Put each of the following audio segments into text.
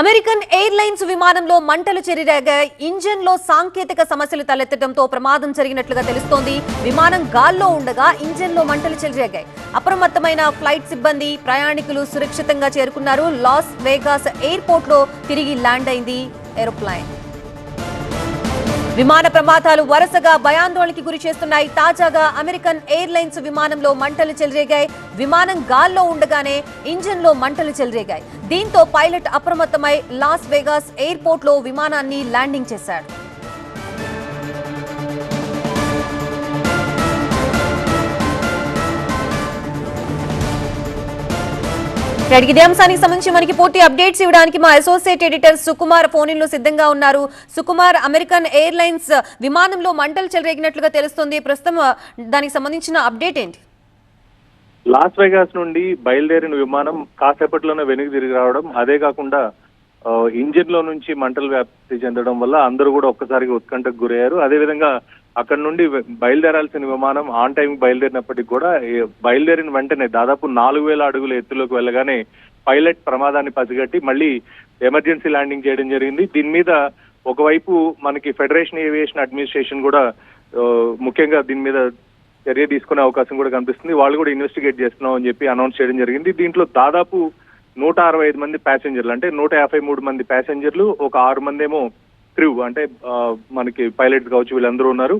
American airlines విమానంలో మంటలు చెరిరాగా ఇంజన్లో సాంకేతిక సమస్యలు తలెత్తడంతో ప్రమాదం జరిగినట్లుగా తెలుస్తోంది. విమానం గాల్లో ఉండగా ఇంజన్లో మంటలు చెరిరాగాయి. అప్రమత్తమైన ఫ్లైట్ సిబ్బంది ప్రయాణికులు సురక్షితంగా చేరుకున్నారు. లాస్ వేగాస్ ఎయిర్పోర్ట్లో తిరిగి ల్యాండ్ అయింది. ఏరోప్లైన్. విమాన ప్రమాదాలు వరుసగా భయాందోళనకి గురి చేస్తున్నాయి. తాజాగా అమెరికన్ ఎయిర్లైన్స్ విమానంలో మంటలు చెలరేగాయి. విమానం గాల్లో ఉండగానే ఇంజన్లో మంటలు చెలరేగాయి. దీంతో పైలట్ అప్రమత్తమై లాస్ వేగాస్ ఎయిర్పోర్ట్లో విమానాన్ని ల్యాండింగ్ చేశాడు. రైట్, ఇదే అంశానికి సంబంధించి మనకి పూర్తి అప్డేట్స్ ఇవ్వడానికి మా అసోసియేట్ ఎడిటర్ సుకుమార్ ఫోన్లో సిద్ధంగా ఉన్నారు. సుకుమార్ అమెరికన్ ఎయిర్లైన్స్ విమానంలో మంటలు చెలరేగినట్లుగా తెలుస్తుంది. ప్రస్తుతం దానికి సంబంధించిన అప్డేట్ ఏంటి? లాస్ వేగాస్ నుండి బయలుదేరిన విమానం కాసేపట్లోనే వెనక్కి తిరిగి రావడం అదే కాకుండా ఇంజిన్లో నుంచి మంటలు వ్యాప్తి చెందడం వల్ల అందరూ కూడా ఒక్కసారిగా ఉత్కంఠకు గురయ్యారు. అదేవిధంగా అక్కడ నుండి బయలుదేరాల్సిన విమానం ఆన్ టైం బయలుదేరినప్పటికీ కూడా బయలుదేరిన వెంటనే దాదాపు నాలుగు వేల అడుగుల ఎత్తులోకి వెళ్ళగానే పైలట్ ప్రమాదాన్ని పసిగట్టి మళ్ళీ ఎమర్జెన్సీ ల్యాండింగ్ చేయడం జరిగింది. దీని మీద ఒకవైపు మనకి ఫెడరేషన్ ఏవియేషన్ అడ్మినిస్ట్రేషన్ కూడా ముఖ్యంగా దీని మీద చర్య తీసుకునే అవకాశం కూడా కనిపిస్తుంది. వాళ్ళు కూడా ఇన్వెస్టిగేట్ చేస్తున్నాం అని చెప్పి అనౌన్స్ చేయడం జరిగింది. దీంట్లో దాదాపు నూట అరవై ఐదు మంది ప్యాసింజర్లు అంటే నూట యాభై మూడు మంది ప్యాసింజర్లు ఒక ఆరు మంది ఏమో క్రూ అంటే మనకి పైలట్స్ కావచ్చు వీళ్ళందరూ ఉన్నారు.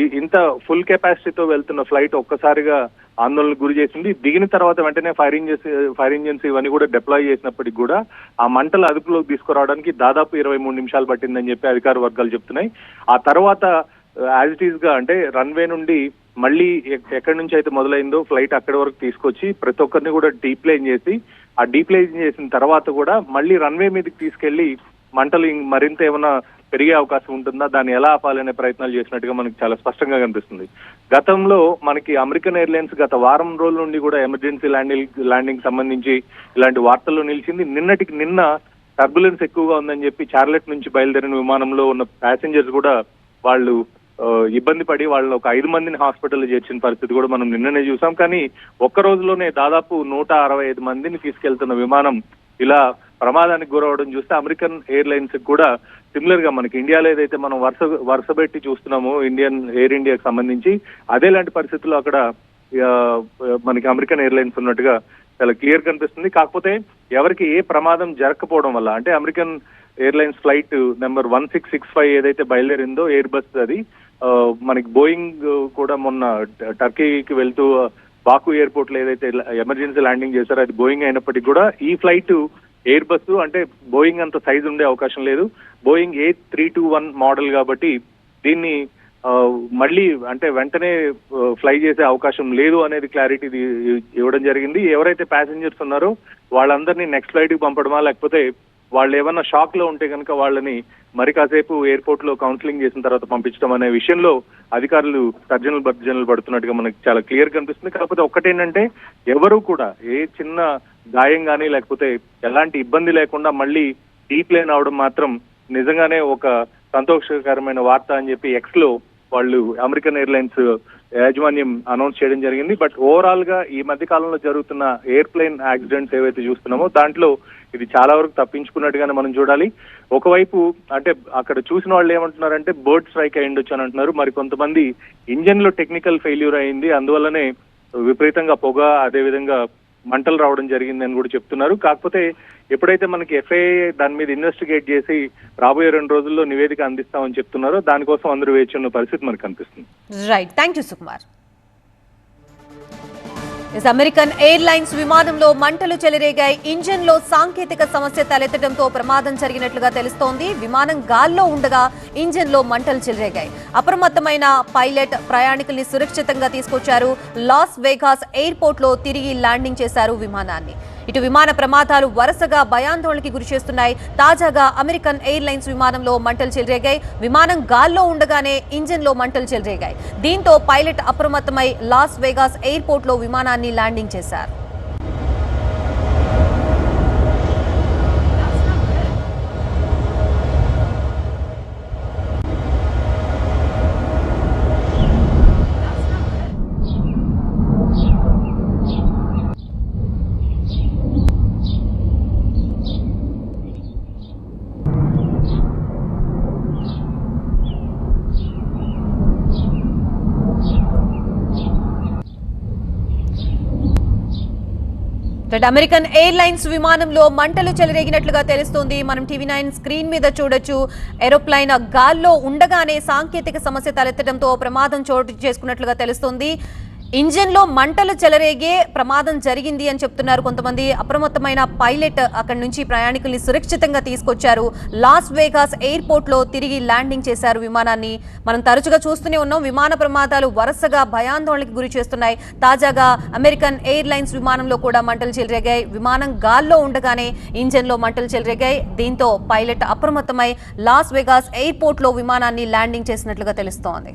ఈ ఇంత ఫుల్ కెపాసిటీతో వెళ్తున్న ఫ్లైట్ ఒక్కసారిగా ఆందోళనకు గురి చేసింది. దిగిన తర్వాత వెంటనే ఫైర్ ఇంజన్స్ ఫైర్ ఇంజన్స్ ఇవన్నీ కూడా డిప్లాయ్ చేసినప్పటికీ కూడా ఆ మంటలు అదుపులోకి తీసుకురావడానికి దాదాపు ఇరవై మూడు నిమిషాలు పట్టిందని చెప్పి అధికార వర్గాలు చెప్తున్నాయి. ఆ తర్వాత యాజ్ ఇట్ ఈస్గా అంటే రన్వే నుండి మళ్ళీ ఎక్కడి నుంచి అయితే మొదలైందో ఫ్లైట్ అక్కడి వరకు తీసుకొచ్చి ప్రతి ఒక్కరిని కూడా డీప్లైన్ చేసి ఆ డీప్లైన్ చేసిన తర్వాత కూడా మళ్ళీ రన్వే మీదకి తీసుకెళ్ళి మంటలు మరింత ఏమైనా పెరిగే అవకాశం ఉంటుందా? దాన్ని ఎలా ఆపాలనే ప్రయత్నాలు చేసినట్టుగా మనకి చాలా స్పష్టంగా కనిపిస్తుంది. గతంలో మనకి అమెరికన్ ఎయిర్లైన్స్ గత వారం రోజుల నుండి కూడా ఎమర్జెన్సీ ల్యాండింగ్ ల్యాండింగ్ సంబంధించి ఇలాంటి వార్తల్లో నిలిచింది. నిన్నటికి నిన్న టర్బులెన్స్ ఎక్కువగా ఉందని చెప్పి చార్లెట్ నుంచి బయలుదేరిన విమానంలో ఉన్న ప్యాసింజర్స్ కూడా వాళ్ళు ఇబ్బంది పడి వాళ్ళు ఒక ఐదు మందిని హాస్పిటల్ చేర్చిన పరిస్థితి కూడా మనం నిన్ననే చూసాం. కానీ ఒక్క రోజులోనే దాదాపు నూట అరవై ఐదు మందిని తీసుకెళ్తున్న విమానం ఇలా ప్రమాదానికి గురవడం చూస్తే అమెరికన్ ఎయిర్లైన్స్ కూడా సిమిలర్గా మనకి ఇండియాలో ఏదైతే మనం వరుస వరుస పెట్టి చూస్తున్నామో ఇండియన్ ఎయిర్ ఇండియాకి సంబంధించి అదే లాంటి పరిస్థితుల్లో అక్కడ మనకి అమెరికన్ ఎయిర్లైన్స్ ఉన్నట్టుగా చాలా క్లియర్ కనిపిస్తుంది. కాకపోతే ఎవరికి ఏ ప్రమాదం జరగకపోవడం వల్ల అంటే American Airlines flight number one six six five ఏదైతే బయలుదేరిందో ఎయిర్ బస్ అది మనకి బోయింగ్ కూడా మొన్న టర్కీకి వెళ్తూ బాకు ఎయిర్పోర్ట్లో ఏదైతే ఎమర్జెన్సీ ల్యాండింగ్ చేశారో అది బోయింగ్ అయినప్పటికీ కూడా ఈ ఫ్లైట్ ఎయిర్ బస్ అంటే బోయింగ్ అంత సైజ్ ఉండే అవకాశం లేదు. Boeing A three two one model కాబట్టి దీన్ని ఆ, మళ్ళీ అంటే వెంటనే ఫ్లై చేసే అవకాశం లేదు అనేది క్లారిటీ ఇవ్వడం జరిగింది. ఎవరైతే ప్యాసింజర్స్ ఉన్నారో వాళ్ళందరినీ నెక్స్ట్ ఫ్లైట్కి పంపడమా లేకపోతే వాళ్ళు ఏమన్నా షాక్లో ఉంటే కనుక వాళ్ళని మరి కాసేపు ఎయిర్పోర్ట్లో కౌన్సిలింగ్ చేసిన తర్వాత పంపించడం అనే విషయంలో అధికారులు తర్జనలు భర్జనలు పడుతున్నట్టుగా మనకి చాలా క్లియర్ కనిపిస్తుంది. కాకపోతే ఒక్కటేంటంటే ఎవరు కూడా ఏ చిన్న గాయం కానీ లేకపోతే ఎలాంటి ఇబ్బంది లేకుండా మళ్ళీ డీప్లైన్ అవడం మాత్రం నిజంగానే ఒక సంతోషకరమైన వార్త అని చెప్పి ఎక్స్లో వాళ్ళు అమెరికన్ ఎయిర్లైన్స్ యాజమాన్యం అనౌన్స్ చేయడం జరిగింది. బట్ ఓవరాల్గా ఈ మధ్య కాలంలో జరుగుతున్న ఎయిర్ ప్లేన్ యాక్సిడెంట్స్ ఏవైతే చూస్తున్నామో దాంట్లో ఇది చాలా వరకు తప్పించుకున్నట్టుగానే మనం చూడాలి. ఒకవైపు అంటే అక్కడ చూసిన వాళ్ళు ఏమంటున్నారంటే బర్డ్ స్ట్రైక్ అయి ఉండొచ్చు అని అంటున్నారు. మరి కొంతమంది ఇంజన్లో టెక్నికల్ ఫెయిల్యూర్ అయింది అందువల్లనే విపరీతంగా పొగ అదే విధంగా మంటలు రావడం జరిగింది అని కూడా చెప్తున్నారు. కాకపోతే ఎప్పుడైతే మనకి ఎఫ్ఐఏ దాని మీద ఇన్వెస్టిగేట్ చేసి రాబోయే రెండు రోజుల్లో నివేదిక అందిస్తామని చెప్తున్నారో దానికోసం అందరూ వేచి ఉన్న పరిస్థితి మనకు కనిపిస్తుంది. Right thank you Sukumar American Airlines విమానంలో మంటలు చెలరేగాయి. ఇంజన్లో సాంకేతిక సమస్య తలెత్తడంతో ప్రమాదం జరిగినట్లుగా తెలుస్తోంది. విమానం గాల్లో ఉండగా ఇంజన్లో మంటలు చెలరేగాయి. అప్రమత్తమైన పైలట్ ప్రయాణికుల్ని సురక్షితంగా తీసుకొచ్చారు. లాస్ వేగాస్ ఎయిర్పోర్ట్లో తిరిగి ల్యాండింగ్ చేశారు విమానాన్ని. ఇటు విమాన ప్రమాదాలు వరుసగా భయాందోళనకి గురి చేస్తున్నాయి. తాజాగా అమెరికన్ ఎయిర్లైన్స్ విమానంలో మంటలు చెలరేగాయి. విమానం గాల్లో ఉండగానే ఇంజిన్లో మంటలు చెలరేగాయి. దీంతో పైలట్ అప్రమత్తమై లాస్ వేగాస్ ఎయిర్పోర్ట్లో విమానాన్ని ల్యాండింగ్ చేశారు. అమెరికన్ ఎయిర్లైన్స్ విమానంలో మంటలు చెలరేగినట్లుగా తెలుస్తోంది. మనం టీవీ నైన్ స్క్రీన్ మీద చూడొచ్చు. ఏరోప్లైన్ గాల్లో ఉండగానే సాంకేతిక సమస్య తలెత్తడంతో ప్రమాదం చోటు చేసుకున్నట్లుగా తెలుస్తోంది. ఇంజిన్లో మంటలు చెలరేగే ప్రమాదం జరిగింది అని చెప్తున్నారు కొంతమంది. అప్రమత్తమైన పైలట్ అక్కడి నుంచి ప్రయాణికుల్ని సురక్షితంగా తీసుకొచ్చారు. లాస్ వేగాస్ ఎయిర్పోర్ట్లో తిరిగి ల్యాండింగ్ చేశారు విమానాన్ని. మనం తరచుగా చూస్తూనే ఉన్నాం విమాన ప్రమాదాలు వరుసగా భయాందోళనకి గురి చేస్తున్నాయి. తాజాగా అమెరికన్ ఎయిర్లైన్స్ విమానంలో కూడా మంటలు చెలరేగాయి. విమానం గాల్లో ఉండగానే ఇంజన్లో మంటలు చెలరేగాయి. దీంతో పైలట్ అప్రమత్తమై లాస్ వెగాస్ ఎయిర్పోర్ట్లో విమానాన్ని ల్యాండింగ్ చేసినట్లుగా తెలుస్తోంది.